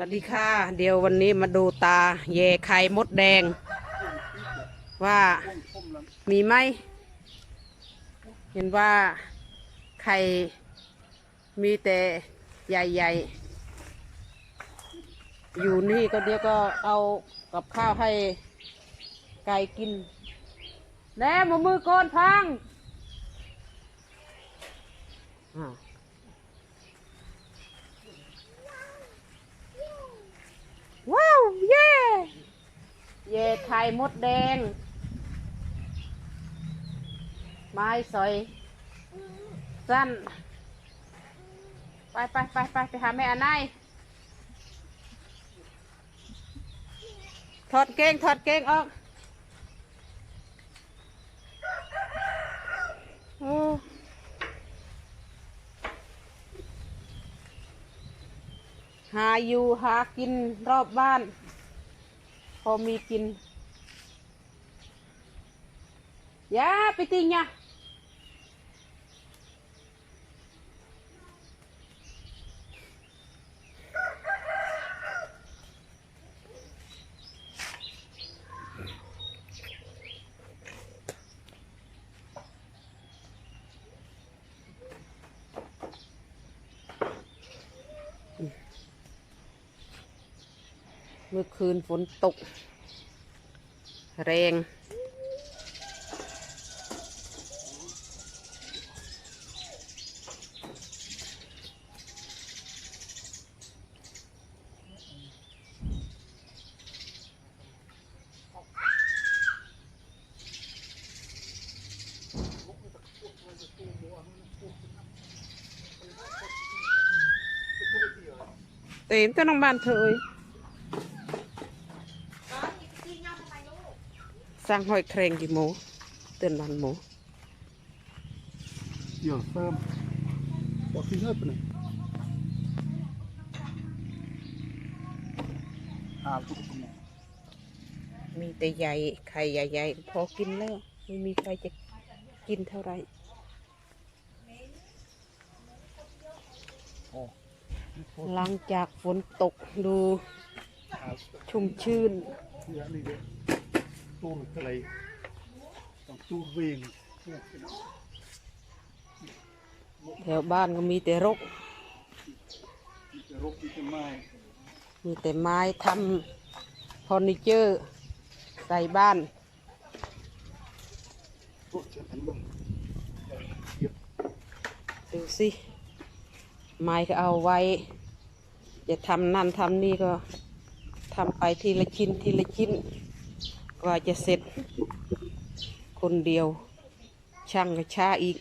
สวัสดีค่ะ เดี๋ยววันนี้มาดูตาแย่ไข่มดแดง ว่ามีไหม เห็นว่าไข่มีแต่ใหญ่ๆ อยู่นี่ก็เดี๋ยวก็เอากับข้าวให้ไก่กิน แน่มือมือโกนพังอ่า ว้าว เย่เย่ไข่มดแดง ไม้สอย สั้น ไปไปไปไปไปหาแม่อันนายถอดเกงถอดเกงออกโอ้หาอยู่หากินรอบบ้าน พอมีกิน ยาไปติงอย่าเมื่อคืนฝนตก แรง เต็มตัวน้องบ้านเธอเอ้ยสร้างหอยแครงกี่โมเตือนบ้านโม Ja, fem. Vad finns här på nu? Allt upp och ner. มีแต่ใหญ่ไข่ใหญ่ๆพอกินแล้ว ไม่มีใครจะกินเท่าไหร่ Ja. หลังจากฝนตกดู Allt. ชุ่มชื่น Ja, ligger stor grej. En stor ving. แถวบ้านก็มีแต่รก Lite rock, lite maj. มีแต่ไม้ทำเฟอร์นิเจอร์ใส่บ้าน Fortsätt en gång. ดูสิ ไม้ก็เอาไว้ จะทำนั่นทำนี่ก็ทำไปทีละชิ้นทีละชิ้น กว่าจะเสร็จ คนเดียว ช่างก็ช้าอีก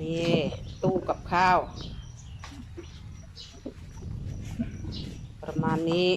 นี่ตู้กับข้าว ประมาณนี้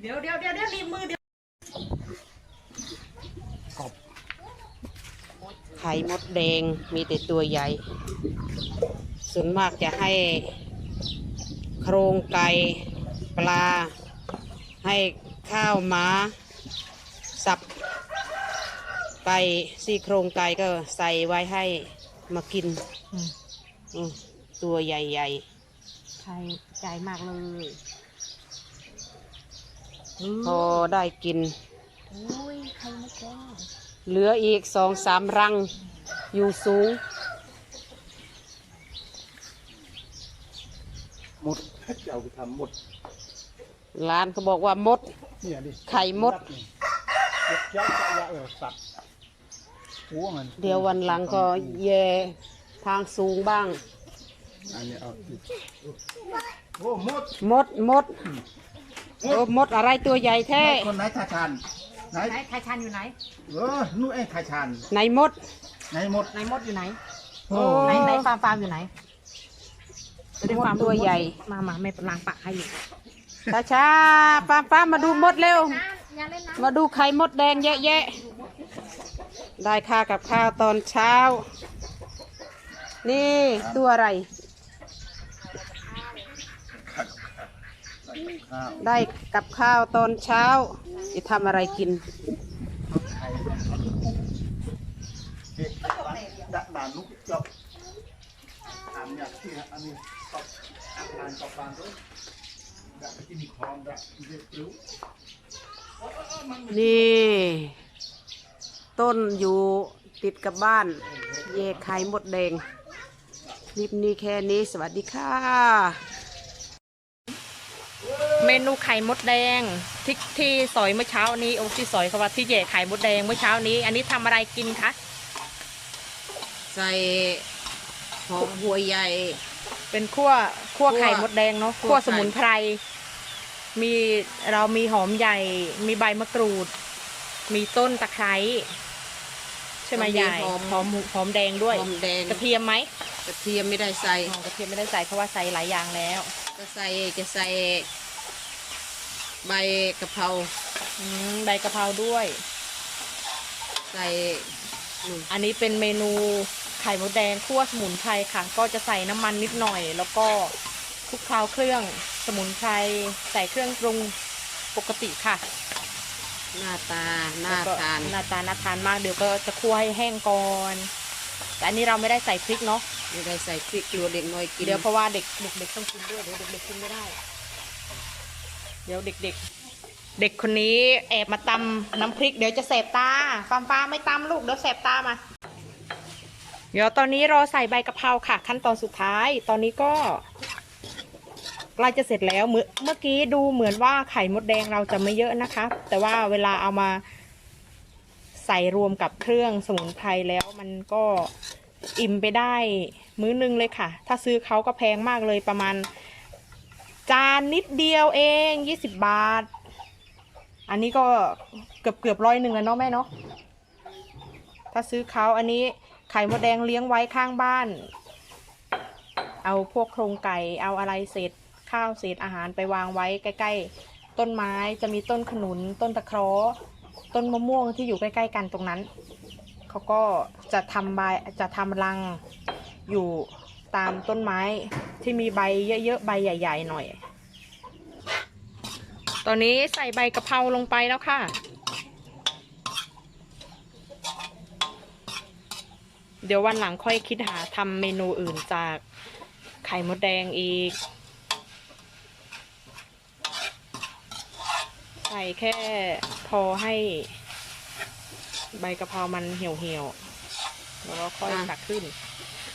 เดี๋ยวเดี๋ยวเดี๋ยวเดี๋ยวรีบมือเดี๋ยว Kopp. ไข่มดแดงมีแต่ตัวใหญ่ ส่วนมากจะให้โครงไก่ปลา ให้ข้าวหมา สับไก่ซี่โครงไก่ก็ใส่ไว้ให้มากินอืมตัวใหญ่ใช่ใจมากเลยๆพอได้กินโอ้ย ใครไม่แก้ เหลืออีกสองสามรังอยู่สูง Mot. Jag vill ta mot. ร้านเขาบอกว่ามด Ner dit. ไข่มด Jag ska jag översatt. Ången. เดี๋ยววันหลังก็แย่ทางสูงบ้าง อันนี้เอาสิโอ้มดมดมดโอ้มดอะไรตัวใหญ่แท้ คนไหนทาชาน ไหนไหนไทยชันอยู่ไหน เออนู่นเองทาชานไหนมด ไหนหมดไหนมดอยู่ไหนโอ้ ไหนไหนฟาร์มฟาร์มอยู่ไหนไปดูมดฟาร์มตัวใหญ่ มามาแม่ล้างปากให้อยู่ช้าช้าๆป้าป้ามาดูมดเร็วอย่าเล่นน้มาดูไข่มดแดงเยอะแยะ ได้ค่ากับข้าวตอนเช้า นี่ตัวอะไรข้าวได้กับข้าวตอนเช้า จะทำอะไรกิน ด่านลูกจบถามอยากที่อันนี้ตอบอ่านตอบปานด้วยดักที่มีคลองดักที่เรียกรู้นี่ ต้นอยู่ติดกับบ้านแยไข่หมดแดงคลิปนี้แค่นี้สวัสดีค่ะ เมนูไข่มดแดงที่ที่สอยเมื่อเช้านี้โอ้ที่สอยเขาว่าที่แย่ไข่มดแดงเมื่อเช้านี้ อันนี้ทำอะไรกินคะใส่หอมหัวใหญ่ เป็นคั่วคั่วคั่วไข่มดแดงเนาะคั่วคั่วไข่สมุนไพร มีเรามีหอมใหญ่ มีใบมะกรูด มีต้นตะไคร้ใช่ไหมยายหอม หอมหอมแดงด้วย หอมแดงกระเทียมไหมกระเทียมไม่ได้ใส่อ๋อกระเทียมไม่ได้ใส่เพราะว่าใส่หลายอย่างแล้ว จะใส่จะใส่ ใบกะเพราอืมใบกะเพราด้วย ใส่นู่นอันนี้เป็นเมนูไข่มดแดงคั่วสมุนไพรค่ะ ก็จะใส่น้ำมันนิดหน่อย แล้วก็คลุกเคล้าเครื่องสมุนไพรใส่เครื่องปรุงปกติค่ะหน้าตาน่าแล้วก็ทานหน้าตาน่าทานมากเดี๋ยวก็จะคั่วให้แห้งก่อนแต่อันนี้เราไม่ได้ใส่พริกเนาะ ไม่ได้ใส่พริกกลัวเด็กน้อยกิน เดี๋ยวเพราะว่าเด็กเด็กๆต้องกินด้วยเดี๋ยวเด็กๆกินไม่ได้ เดี๋ยวเด็กๆ เด็กคนนี้แอบมาตำน้ำพริก เดี๋ยวจะแสบตาฟามฟ้าไม่ตำลูกเดี๋ยวแสบตามา เดี๋ยวตอนนี้รอใส่ใบกะเพราค่ะ ขั้นตอนสุดท้ายตอนนี้ก็ใกล้จะเสร็จแล้วเมื่อเมื่อกี้ดูเหมือนว่าไข่มดแดงเราจะไม่เยอะนะคะ แต่ว่าเวลาเอามาใส่รวมกับเครื่องสมุนไพรแล้วมันก็อิ่มไปได้มื้อนึงเลยค่ะ ถ้าซื้อเขาก็แพงมากเลยประมาณ จานนิดเดียวเองยี่สิบบาท อันนี้ก็เกือบเกือบร้อยหนึ่งแล้วเนาะแม่เนาะถ้าซื้อเขาอันนี้ไข่มดแดงเลี้ยงไว้ข้างบ้าน เอาพวกโครงไก่เอาอะไรเศษข้าวเศษอาหารไปวางไว้ใกล้ๆ ต้นไม้จะมีต้นขนุน ต้นตะเคราะห์ต้นมะม่วงที่อยู่ใกล้ๆกันตรงนั้น เขาก็จะทำใบจะทำรังอยู่ตามต้นไม้ ที่มีใบเยอะๆ ใบใหญ่ ๆ หน่อย ตอนนี้ใส่ใบกะเพราลงไปแล้วค่ะ เดี๋ยววันหลังค่อยคิดหาทำเมนูอื่นจากไข่มดแดงอีก ใส่แค่พอให้ใบกะเพรามันเหี่ยวเหี่ยวๆแล้วก็ค่อยอะตักขึ้น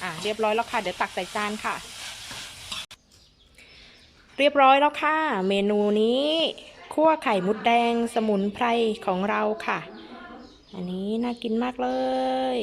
อะเรียบร้อยแล้วค่ะ เดี๋ยวตักใส่จานค่ะ เรียบร้อยแล้วค่ะ เมนูนี้คั่วไข่มุดแดงสมุนไพรของเราค่ะ อันนี้น่ากินมากเลย